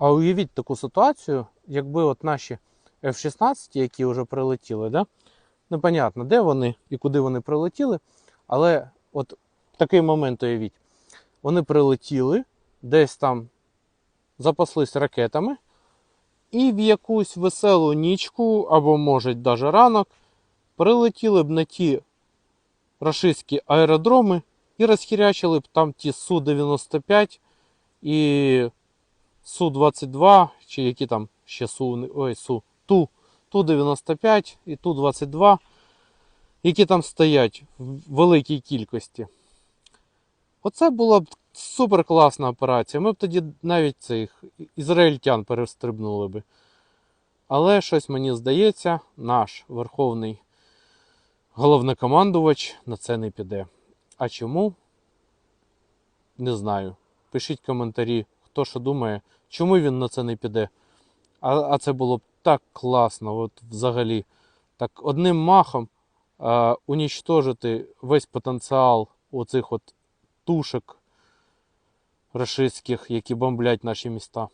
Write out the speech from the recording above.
А уявіть таку ситуацію, якби от наші F-16, які вже прилетіли, да? непонятно, де вони і куди вони прилетіли, але от такий момент уявіть. Вони прилетіли, десь там запаслись ракетами, і в якусь веселу нічку, або, може, навіть ранок, прилетіли б на ті рашистські аеродроми і розхірячили б там ті Су-95 і Су-22, чи які там ще Су, ой, Су, Ту, Ту-95 і Ту-22, які там стоять в великій кількості. Оце була б супер класна операція. Ми б тоді навіть цих ізраїльтян перестрибнули би. Але щось мені здається, наш верховний головнокомандувач на це не піде. А чому? Не знаю. Пишіть коментарі, хто що думає, чому він на це не піде. А, а це було б так класно, от взагалі. Так одним махом а, унічтожити весь потенціал оцих от тушек рашистських, які бомблять наші міста.